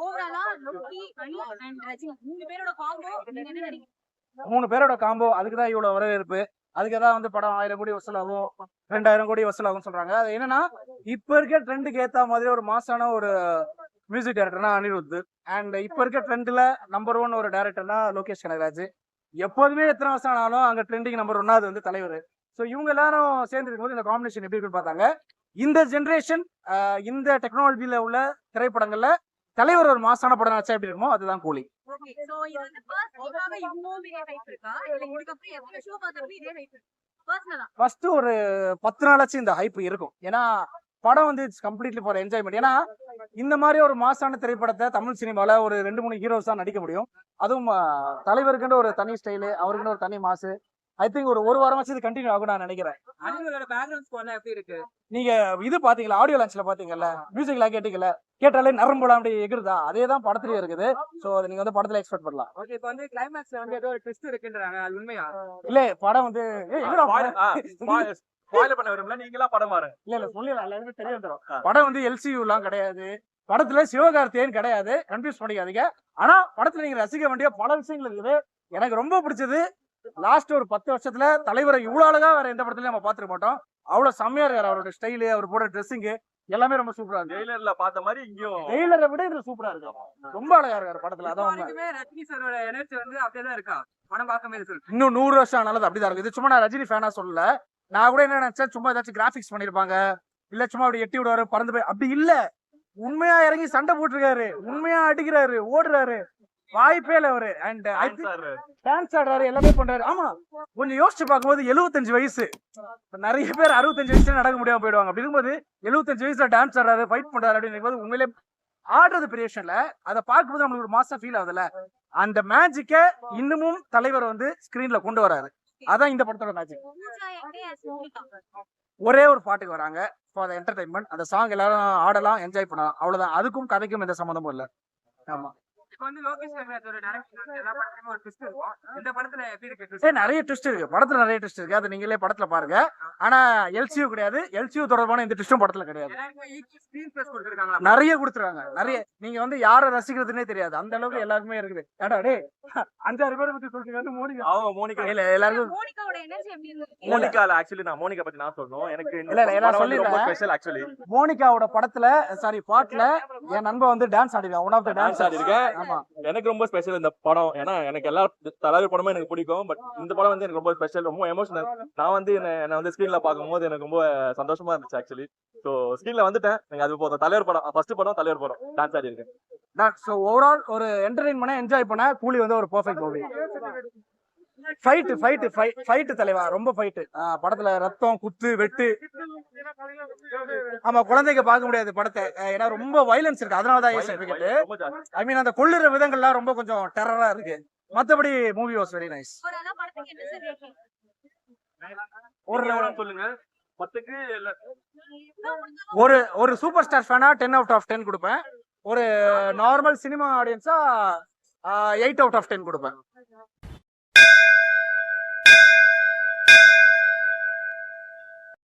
ஓவராலா லோக்கி அனி அண்ட் ரஜினி மூணு பேரோட காம்போ நீங்க என்ன நினைக்கிறீங்க? மூணு பேரோட காம்போ அதுக்கு தான் இவ்வளவு வரவேற்பு. அதுக்கு தான் வந்து படம் ஆயிரம் கோடி வசூலாகும் ரெண்டாயிரம் கோடி வசூலாகும் சொல்றாங்க. அது என்னன்னா இப்ப இருக்க ட்ரெண்டுக்கு ஏத்த மாதிரி ஒரு மாசான ஒரு மியூசிக் டைரக்டர்னா அனிருத். அண்ட் இப்ப இருக்க ட்ரெண்ட்ல நம்பர் ஒன் ஒரு டைரக்டர்னா லோகேஷ் கனகராஜ். எப்போதுமே எத்தனை வருஷம் ஆனாலும் அங்க ட்ரெண்டிங் நம்பர் ஒன்னாவது வந்து தலைவர். ஸோ இவங்க எல்லாரும் சேர்ந்து இருக்கும்போது இந்த காம்பினேஷன் எப்படி இருக்குன்னு பார்த்தாங்க. இந்த ஜென்ரேஷன் இந்த டெக்னாலஜில உள்ள திரைப்படங்கள்ல தலைவர் ஒரு மாசான படம் வச்சா எப்படி இருக்குமோ அதுதான் கூலி. ஃபர்ஸ்ட் ஒரு பத்து நாளாச்சும் இந்த ஹைப் இருக்கும். ஏன்னா படம் வந்து இட்ஸ் கம்ப்ளீட்லி ஃபார் என்ஜாய்மெண்ட் ஏன்னா இந்த மாதிரி ஒரு மாசான திரைப்படத்தை தமிழ் சினிமால ஒரு ரெண்டு மூணு ஹீரோஸ் தான் நடிக்க முடியும். அதுவும் ஆஹ், தலைவருக்குன்னு ஒரு தனி ஸ்டைலு அவருக்குன்னு ஒரு தனி மாசு ஐ திங்க் ஒரு ஒரு வாரமாச்சு இது கண்டினியூ ஆகும் நான் நினைக்கிறேன். அனிமலோட பேக்ரவுண்ட் ஸ்கோர்லாம் எப்படி இருக்கு? நீங்க இது பாத்தீங்களா ஆடியோ லான்ச்ல பாத்தீங்கல்ல மியூசிக்லாம் கேட்டீங்கல்ல கேட்டாலே நரம்புலாம் அப்படி எகிருதா? அதே தான் படத்துலயும் இருக்குது. அதை நீங்க வந்து படத்துல எக்ஸ்பெக்ட் பண்ணலாம். ஓகே இப்போ வந்து கிளைமேக்ஸ்ல வந்து ஏதோ ஒரு ட்விஸ்ட் இருக்குன்றாங்க அது உண்மையா? இல்ல படம் வந்து? ஸ்பாயில் பண்ண விரும்பல நீங்களா படம் பாருங்க. இல்ல இல்ல சொல்லல எல்லாருமே தெரிய வந்துரும். படம் வந்து எல்சியூ எல்லாம் கிடையாது. படத்துல சிவகார்த்தியன் கிடையாது. கன்ஃபியூஸ் பண்ணிக்காதீங்க. ஆனா படத்துல நீங்க ரசிக்க வேண்டிய பல விஷயங்கள் இருக்குது. எனக்கு ரொம்ப பிடிச்சது லாஸ்ட் ஒரு பத்து வருஷத்துல தலைவரை இவ்வளவு அழகா வேற எந்த படத்துலயும் நம்ம பாத்துக்க மாட்டோம். அவ்வளவு செம்மையா இருக்காரு அவரோட ஸ்டைலு அவர் போடுற ட்ரெஸ்ஸிங் எல்லாமே ரொம்ப சூப்பரா இருக்கு. ஜெயிலர்ல பார்த்த மாதிரி இங்கேயும் டெய்லரை விட இது சூப்பரா இருக்கு ரொம்ப அழகா இருக்காரு படத்துல. அதான் ரஜினி சாரோட எனர்ஜி வந்து அப்படியே தான் இருக்கா? படம் பார்க்கும்போது சொல்லு இன்னும் நூறு வருஷம் ஆனாலும் அது அப்படிதான் இருக்கு. இது சும்மா நான் ரஜினி ஃபேனா சொல்லல. நான் கூட என்ன நினைச்சேன் சும்மா ஏதாச்சும் கிராபிக்ஸ் பண்ணிருப்பாங்க. இல்ல சும்மா அப்படி எட்டி விடுவாரு பறந்து போய். அப்படி இல்ல. உண்மையா இறங்கி சண்டை போட்டிருக்காரு. உண்மையா அடிக்கிறாரு ஓடுறாரு. வாய்ப்பே இல்ல அவரு. அண்ட் டான்ஸ் ஆடுறாரு. எல்லாமே பண்றாரு. ஆமா கொஞ்சம் யோசிச்சு பார்க்கும்போது 75 வயசு. நிறைய பேர் அறுபத்தஞ்சு வயசுல நடக்க முடியாம போயிடுவாங்க. அப்படி இருக்கும்போது 75 வயசுல டான்ஸ் ஆடுறாரு ஃபைட் பண்றாரு அப்படின்னு உண்மையிலே ஆடுறது பெரிய விஷயம் இல்ல. அதை பார்க்கும்போது நம்மளுக்கு ஒரு மாசம் ஃபீல் ஆகுதுல்ல. அந்த மேஜிக்க இன்னமும் தலைவர் வந்து ஸ்கிரீன்ல கொண்டு வராரு. அதான் இந்த படத்தோட மேஜிக் ஒரே ஒரு பாட்டுக்கு வராங்க. ஃபார் என்டர்டைன்மெண்ட் அந்த சாங் எல்லாரும் ஆடலாம் என்ஜாய் பண்ணலாம். அவ்வளவுதான். அதுக்கும் கதைக்கும் எந்த சம்மந்தமும் இல்ல. ஆமா. இப்போ வந்து லோகேஷ் கனகராஜோட டைரக்ஷன் எல்லா படத்துலயுமே ஒரு ட்விஸ்ட் இருக்கும். இந்த படத்துல எப்படி இருக்கு twist? ஏ நிறைய ட்விஸ்ட் இருக்கு. படத்துல நிறைய ட்விஸ்ட் இருக்கு. அது நீங்களே படத்துல பாருங்க. ஆனா எல்சியூ கிடையாது. எல்சியூ தொடர்பான இந்த ட்விஸ்டும் படத்துல கிடையாது. நிறைய கொடுத்துருவாங்க நிறைய நீங்க வந்து யாரை ரசிக்கிறதுனே தெரியாது. அந்த அளவுக்கு எல்லாருக்குமே இருக்குது. ஏடா டே அஞ்சாறு பேரை பத்தி சொல்றீங்க. மோனிகா. அவங்க மோனிகா. இல்ல எல்லாருக்கும் மோனிகாவோட எனர்ஜி எப்படி மோனிகால ஆக்சுவலி நான் மோனிகா பத்தி நான் சொல்லணும். எனக்கு இல்ல, இல்ல, ரொம்ப சொல்லிடுறேன். ஸ்பெஷல் ஆக்சுவலி மோனிகாவோட படத்துல சாரி பாட்டுல என் நண்பன் வந்து டான்ஸ் ஆடிருக்கான். ஒன் ஆஃப் த டான்ஸ் ஆடிருக்கேன் ஆமா. எனக்கு ரொம்ப ஸ்பெஷல் இந்த படம். ஏன்னா எனக்கு எல்லா தலைவர் படமும் எனக்கு பிடிக்கும். பட் இந்த படம் வந்து எனக்கு ரொம்ப ஸ்பெஷல் ரொம்ப எமோஷனல் நான் வந்து என்ன வந்து ஸ்கிரீன்ல பார்க்கும்போது எனக்கு ரொம்ப சந்தோஷமா இருந்துச்சு ஆக்சுவலி ஸோ ஸ்கிரீன்ல வந்துட்டேன். நீங்க அது போதும். தலைவர் படம். ஃபர்ஸ்ட் படம் தலைவர் படம். டான்ஸ் ஆடி இருக்கேன். ஸோ ஓவரால் ஒரு என்டர்டைன் பண்ண என்ஜாய் பண்ண கூலி வந்து ஒரு perfect movie fight fight fight தலைவா. ரொம்ப ஃபைட்டு படத்துல ரத்தம் குத்து வெட்டு. ஆமா குழந்தைங்க பார்க்க முடியாது படத்தை. ஏன்னா ரொம்ப வைலன்ஸ் இருக்கு. அதனால தான் ஏ. ஐ மீன் அந்த கொள்ளுற விதங்கள்லாம் ரொம்ப கொஞ்சம் டெரரா இருக்கு. மத்தபடி மூவி வாஸ் வெரி நைஸ் சொல்லுங்க. ஒரு ஒரு சூப்பர் ஸ்டார் ஃபேனா டென் அவுட் ஆஃப் டென் கொடுப்பேன். ஒரு நார்மல் சினிமா ஆடியன்ஸா எயிட் அவுட் ஆஃப் டென் கொடுப்பேன்.